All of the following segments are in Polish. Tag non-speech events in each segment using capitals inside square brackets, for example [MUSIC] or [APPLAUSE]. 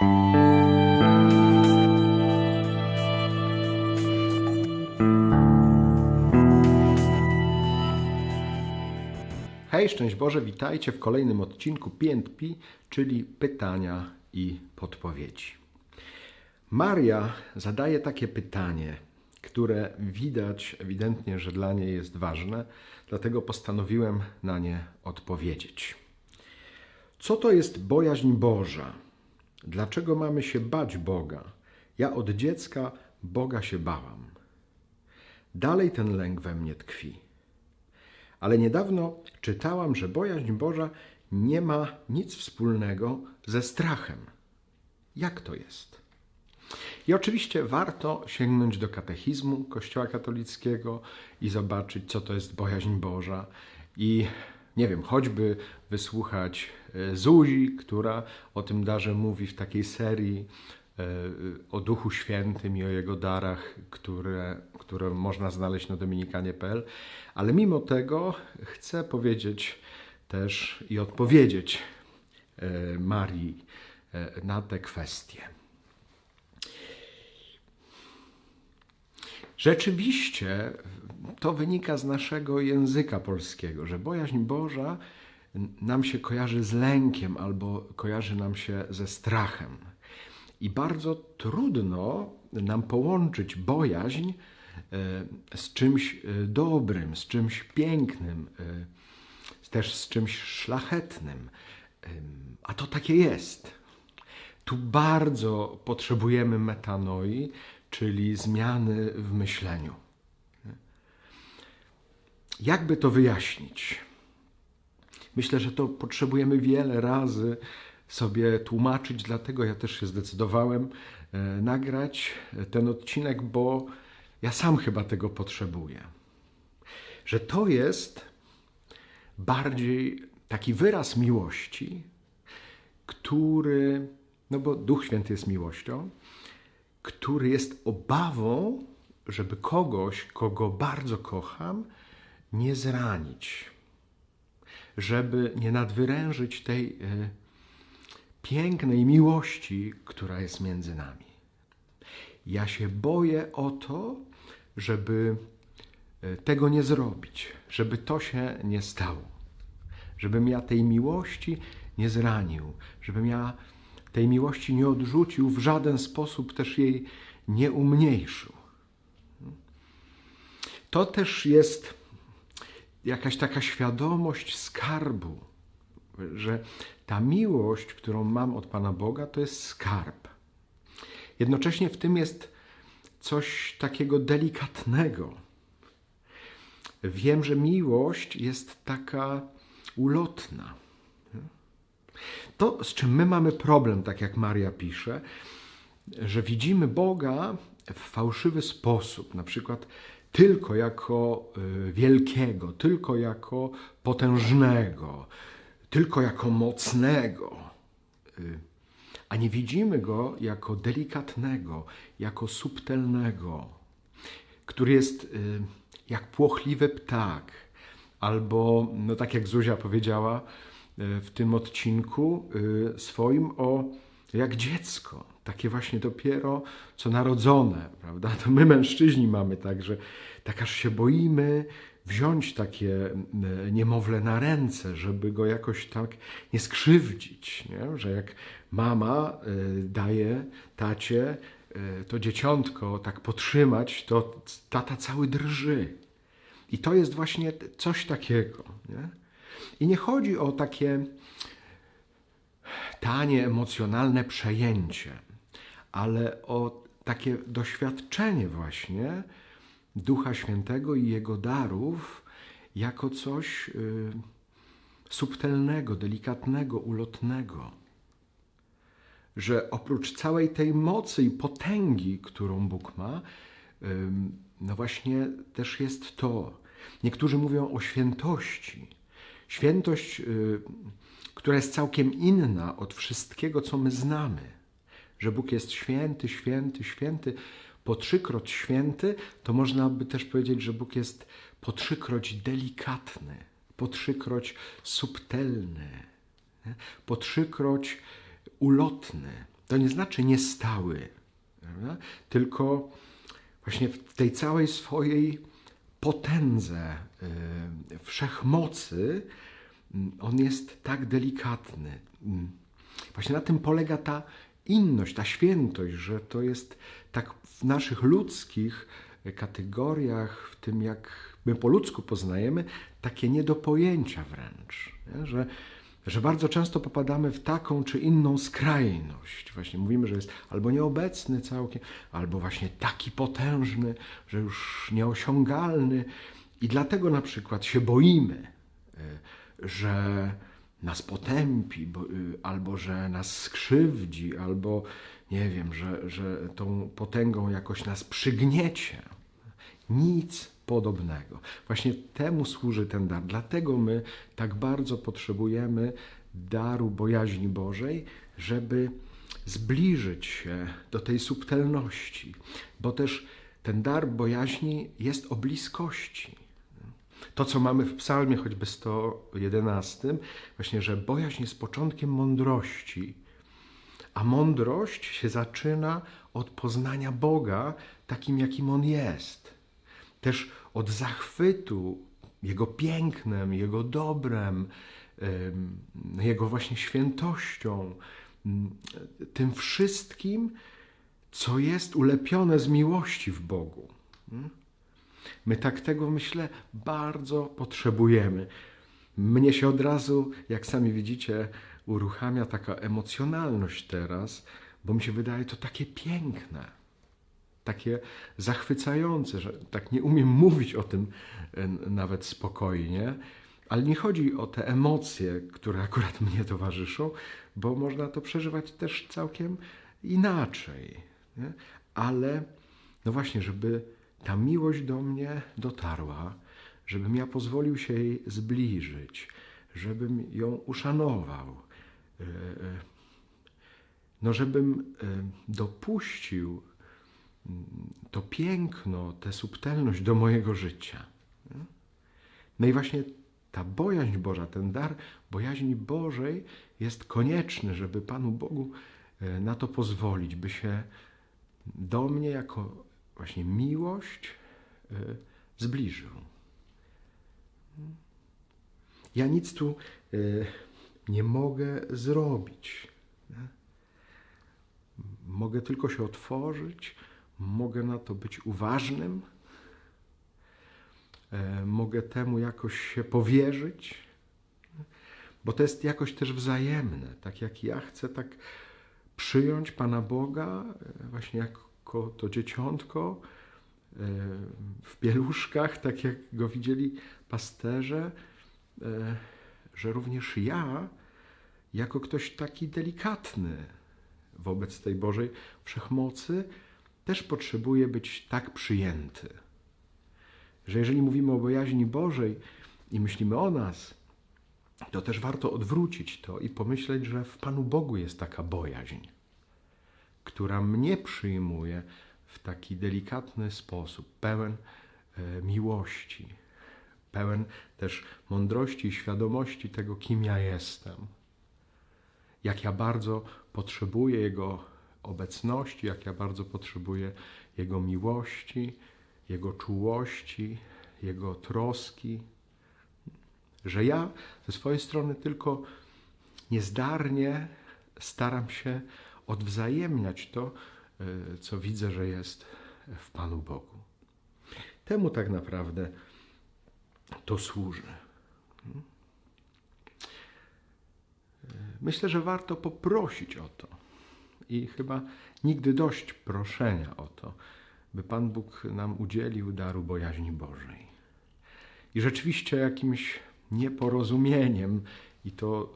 Hej, szczęść Boże, witajcie w kolejnym odcinku PNP, czyli pytania i podpowiedzi. Maria zadaje takie pytanie, które widać ewidentnie, że dla niej jest ważne, dlatego postanowiłem na nie odpowiedzieć. Co to jest bojaźń Boża? Dlaczego mamy się bać Boga? Ja od dziecka Boga się bałam. Dalej ten lęk we mnie tkwi. Ale niedawno czytałam, że bojaźń Boża nie ma nic wspólnego ze strachem. Jak to jest? I oczywiście warto sięgnąć do katechizmu Kościoła katolickiego i zobaczyć, co to jest bojaźń Boża. I nie wiem, choćby wysłuchać e, Zuzi, która o tym darze mówi w takiej serii e, o Duchu Świętym i o jego darach, które, które można znaleźć na dominikanie.pl. Ale mimo tego chcę powiedzieć też i odpowiedzieć e, Marii na te kwestie. Rzeczywiście to wynika z naszego języka polskiego, że bojaźń Boża nam się kojarzy z lękiem albo kojarzy nam się ze strachem. I bardzo trudno nam połączyć bojaźń e, z czymś e, dobrym, z czymś pięknym, e, też z czymś szlachetnym. Ym, A to takie jest. Tu bardzo potrzebujemy metanoi, czyli zmiany w myśleniu. Jakby to wyjaśnić? Myślę, że to potrzebujemy wiele razy sobie tłumaczyć, dlatego ja też się zdecydowałem e, nagrać ten odcinek, bo ja sam chyba tego potrzebuję. Że to jest bardziej taki wyraz miłości, który, no bo Duch Święty jest miłością, który jest obawą, żeby kogoś, kogo bardzo kocham, nie zranić, żeby nie nadwyrężyć tej e, pięknej miłości, która jest między nami. Ja się boję o to, żeby e, tego nie zrobić, żeby to się nie stało, żebym ja tej miłości nie zranił, żebym ja tej miłości nie odrzucił, w żaden sposób też jej nie umniejszył. To też jest jakaś taka świadomość skarbu, że ta miłość, którą mam od Pana Boga, to jest skarb. Jednocześnie w tym jest coś takiego delikatnego. Wiem, że miłość jest taka ulotna. To, z czym my mamy problem, tak jak Maria pisze, że widzimy Boga w fałszywy sposób, na przykład tylko jako y, wielkiego, tylko jako potężnego, tylko jako mocnego, y, a nie widzimy go jako delikatnego, jako subtelnego, który jest y, jak płochliwy ptak, albo, no tak jak Zuzia powiedziała w tym odcinku swoim o jak dziecko, takie właśnie dopiero co narodzone, prawda? To my mężczyźni mamy tak, że tak aż się boimy wziąć takie niemowlę na ręce, żeby go jakoś tak nie skrzywdzić, nie? że jak mama y, daje tacie y, to dzieciątko tak potrzymać, to tata cały drży. I to jest właśnie coś takiego. Nie? I nie chodzi o takie tanie, emocjonalne przejęcie, ale o takie doświadczenie właśnie Ducha Świętego i Jego darów jako coś y, subtelnego, delikatnego, ulotnego. Że oprócz całej tej mocy i potęgi, którą Bóg ma, no właśnie też jest to. Niektórzy mówią o świętości. Świętość, y, która jest całkiem inna od wszystkiego, co my znamy. Że Bóg jest święty, święty, święty, po trzykroć święty, to można by też powiedzieć, że Bóg jest po trzykroć delikatny, po trzykroć subtelny, po trzykroć ulotny. to nie znaczy niestały, prawda? tylko właśnie w tej całej swojej potędze, y, wszechmocy, mm, on jest tak delikatny. Mm. Właśnie na tym polega ta inność, ta świętość, że to jest tak w naszych ludzkich kategoriach, w tym jak my po ludzku poznajemy, takie nie do pojęcia wręcz, nie? Że, że bardzo często popadamy w taką czy inną skrajność. Właśnie mówimy, że jest albo nieobecny całkiem, albo właśnie taki potężny, że już nieosiągalny. I dlatego na przykład się boimy, y, że nas potępi, bo, y, albo że nas skrzywdzi, albo nie wiem, że, że tą potęgą jakoś nas przygniecie. Nic podobnego. Właśnie temu służy ten dar. Dlatego my tak bardzo potrzebujemy daru bojaźni Bożej, żeby zbliżyć się do tej subtelności, bo też ten dar bojaźni jest o bliskości. To, co mamy w psalmie choćby 111, właśnie, że bojaźń jest początkiem mądrości, a mądrość się zaczyna od poznania Boga takim, jakim On jest. Też od zachwytu Jego pięknem, Jego dobrem, em, Jego właśnie świętością, m, tym wszystkim, co jest ulepione z miłości w Bogu. My tak tego, myślę, bardzo potrzebujemy. Mnie się od razu, jak sami widzicie, uruchamia taka emocjonalność teraz, bo mi się wydaje to takie piękne, takie zachwycające, że tak nie umiem mówić o tym e, nawet spokojnie, ale nie chodzi o te emocje, które akurat [LAUGHS] mnie towarzyszą, bo można to przeżywać też całkiem inaczej. Nie? Ale no właśnie, żeby ta miłość do mnie dotarła, żebym ja pozwolił się jej zbliżyć, żebym ją uszanował, e, e, no żebym e, dopuścił mm, to piękno, tę subtelność do mojego życia. No i właśnie ta bojaźń Boża, ten dar bojaźni Bożej jest konieczny, żeby Panu Bogu na to pozwolić, by się do mnie jako właśnie miłość y, zbliżył. Ja nic tu y, nie mogę zrobić. Mogę tylko się otworzyć, mogę na to być uważnym, e, mogę temu jakoś się powierzyć, bo to jest jakoś też wzajemne. Tak jak ja chcę tak przyjąć Pana Boga, e, właśnie jak jako to dzieciątko e, w pieluszkach, tak jak go widzieli pasterze, e, że również ja, jako ktoś taki delikatny wobec tej Bożej wszechmocy, też potrzebuję być tak przyjęty. Że jeżeli mówimy o bojaźni Bożej i myślimy o nas, to też warto odwrócić to i pomyśleć, że w Panu Bogu jest taka bojaźń która mnie przyjmuje w taki delikatny sposób, pełen e, miłości, pełen też mądrości i świadomości tego, kim ja jestem. Jak ja bardzo potrzebuję Jego obecności, jak ja bardzo potrzebuję Jego miłości, Jego czułości, Jego troski. Że ja ze swojej strony tylko niezdarnie staram się odwzajemniać to, e, co widzę, że jest w Panu Bogu. Temu tak naprawdę to służy. Myślę, że warto poprosić o to i chyba nigdy dość proszenia o to, by Pan Bóg nam udzielił daru bojaźni Bożej. I rzeczywiście jakimś nieporozumieniem i to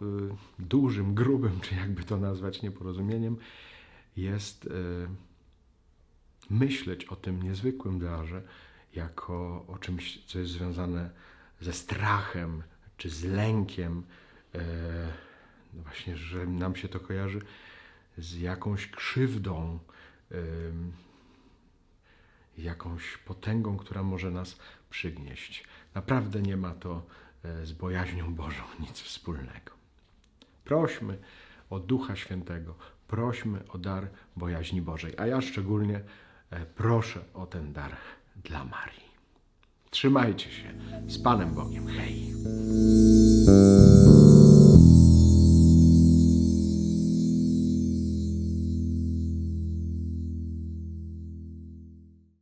y, dużym, [LAUGHS] grubym, czy jakby to nazwać nieporozumieniem, jest y, myśleć o tym niezwykłym darze jako o czymś, co jest związane ze strachem czy z lękiem. Y, no właśnie, że nam się to kojarzy z jakąś krzywdą, jakąś potęgą, która może nas przygnieść. Naprawdę nie ma to z bojaźnią Bożą nic wspólnego. Prośmy o Ducha Świętego. Prośmy o dar bojaźni Bożej. A ja szczególnie e, proszę o ten dar dla Marii. Trzymajcie się. Z Panem Bogiem. Hej.